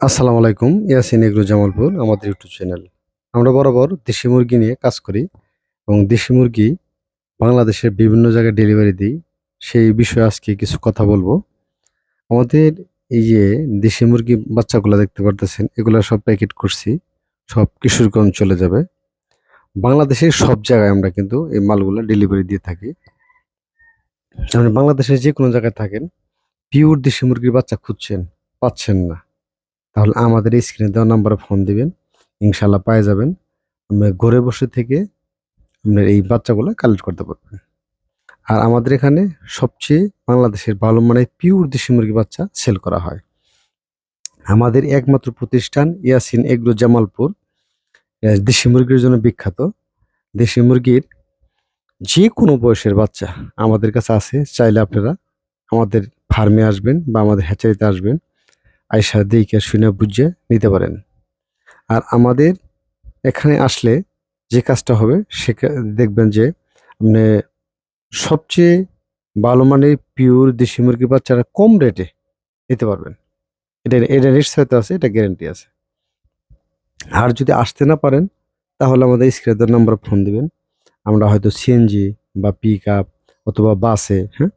আসসালামু আলাইকুম, ইয়াসিন এগ্রো জামালপুর, আমাদের ইউটিউব চ্যানেল। আমরা বরাবর দেশি মুরগি নিয়ে কাজ করি এবং দেশি মুরগি বাংলাদেশের বিভিন্ন জায়গায় ডেলিভারি দিই। সেই বিষয়ে আজকে কিছু কথা বলব। আমাদের এই যে দেশি মুরগি বাচ্চাগুলো দেখতে পারতেছেন, এগুলো সব প্যাকেট করছি, সব কিশোরগঞ্জ চলে যাবে। বাংলাদেশের সব জায়গায় আমরা কিন্তু এই মালগুলো ডেলিভারি দিয়ে থাকি। আপনি বাংলাদেশের যে কোনো জায়গায় থাকেন পিওর দেশি মুরগির বাচ্চা খুঁজছেন, পাচ্ছেন না। তাহলে আমাদের স্ক্রিনে দেওয়া নাম্বারে ফোন দিবেন ইনশাল্লাহ পেয়ে যাবেন। আমরা ঘরে বসে থেকে আপনার এই বাচ্চাগুলো কালেক্ট করতে পারবেন আর আমাদের এখানে সবচেয়ে বাংলাদেশের ভালো মানের পিওর দেশি মুরগি বাচ্চা সেল করা হয়। আমাদের একমাত্র প্রতিষ্ঠান ইয়াসিন এগ্রো জামালপুর। দেশি মুরগির জন্য বিখ্যাত। দেশি মুরগির যে কোনো বয়সের বাচ্চা আমাদের কাছে আছে, চাইলে আপনারা আমাদের ফার্মে আসবেন বা আমাদের হ্যাচারিতে আসবেন। আয়সা দেখে শুনে বুঝে নিতে পারেন। আর আমাদের এখানে আসলে যে কাজটা হবে, সে দেখবেন যে আপনি সবচেয়ে ভালো মানের পিওর দেশি মুরগি বাচ্চারা কম রেটে নিতে পারবেন। এটা এটা নিশ্চয়তা আছে, এটা গ্যারেন্টি আছে। আর যদি আসতে না পারেন, তাহলে আমাদের স্ক্রিনের নাম্বার ফোন দিবেন। আমরা হয়তো সিএনজি বা পিক আপ অথবা বাসে হ্যাঁ?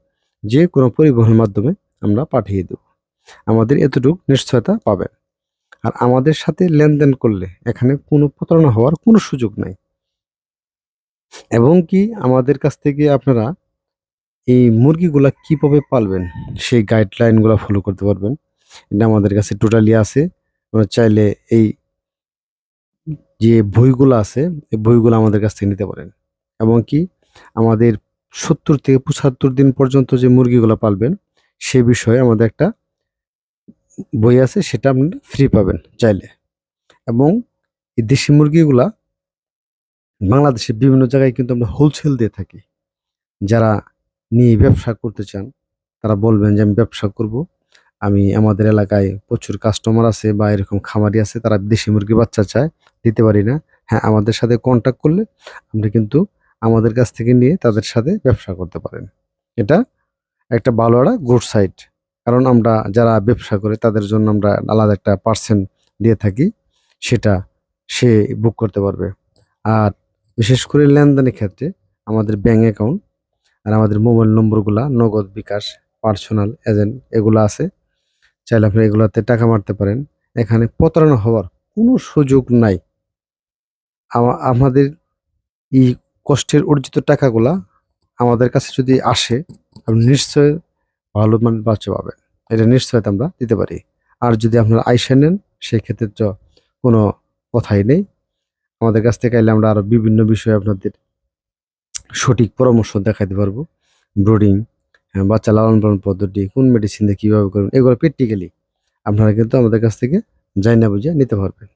যে কোনো পরিবহনের মাধ্যমে আমরা পাঠিয়ে দেব। আমাদের এতটুকু নিশ্চয়তা পাবেন। আর আমাদের সাথে লেনদেন করলে এখানে কোনো প্রতারণা হওয়ার কোনো সুযোগ নাই। এবং কি আমাদের কাছ থেকে আপনারা এই মুরগিগুলা কীভাবে পালবেন, সেই গাইডলাইনগুলো ফলো করতে পারবেন। এটা আমাদের কাছে টোটালি আছে। আপনারা চাইলে এই যে বইগুলো আছে, এই বইগুলো আমাদের কাছ থেকে নিতে পারেন। এবং কি আমাদের সত্তর থেকে পঁচাত্তর দিন পর্যন্ত যে মুরগিগুলো পালবেন, সে বিষয়ে আমাদের একটা বই আছে, সেটা আপনি ফ্রি পাবেন চাইলে। এবং এই দেশি মুরগিগুলা বাংলাদেশের বিভিন্ন জায়গায় কিন্তু আমরা হোলসেল দিয়ে থাকি। যারা নিয়ে ব্যবসা করতে চান, তারা বলবেন যে, আমি ব্যবসা করব। আমি আমাদের এলাকায় প্রচুর কাস্টমার আছে বা এরকম খামারি আছে, তারা দেশি মুরগি বাচ্চা চায়, দিতে পারি না। হ্যাঁ আমাদের সাথে কন্ট্যাক্ট করলে আপনি কিন্তু আমাদের কাছ থেকে নিয়ে তাদের সাথে ব্যবসা করতে পারেন। এটা একটা ভালো একটা গুড সাইড কারণ আমরা যারা ব্যবসা করে, তাদের জন্য আমরা আলাদা একটা পার্সেন্ট দিয়ে থাকি, সেটা সে বুক করতে পারবে। আর বিশেষ করে লেনদেনের ক্ষেত্রে আমাদের ব্যাঙ্ক অ্যাকাউন্ট আর আমাদের মোবাইল নম্বরগুলা, নগদ বিকাশ পার্সোনাল এজেন্ট এগুলো আছে। চাইলে আপনি এগুলাতে টাকা মারতে পারেন। এখানে প্রতারণা হওয়ার কোনো সুযোগ নাই। আমাদের এই কষ্টের অর্জিত টাকাগুলা আমাদের কাছে যদি আসে, আপনি নিশ্চয় ভালো মানের বাচ্চা পাবেন। এটা নিশ্চয়তা আমরা দিতে পারি। আর যদি আপনারা আইসা নেন, সেক্ষেত্রে তো কোনো কথাই নেই। আমাদের কাছ থেকে এলে আমরা আরও বিভিন্ন বিষয়ে আপনাদের সঠিক পরামর্শ দেখাতে পারব। ব্রোডিং বাচ্চা লালন পালন পদ্ধতি, কোন মেডিসিন দিয়ে কীভাবে করবেন, এগুলো প্র্যাকটিক্যালি আপনারা কিন্তু আমাদের কাছ থেকে জানা বুঝে নিতে পারবেন।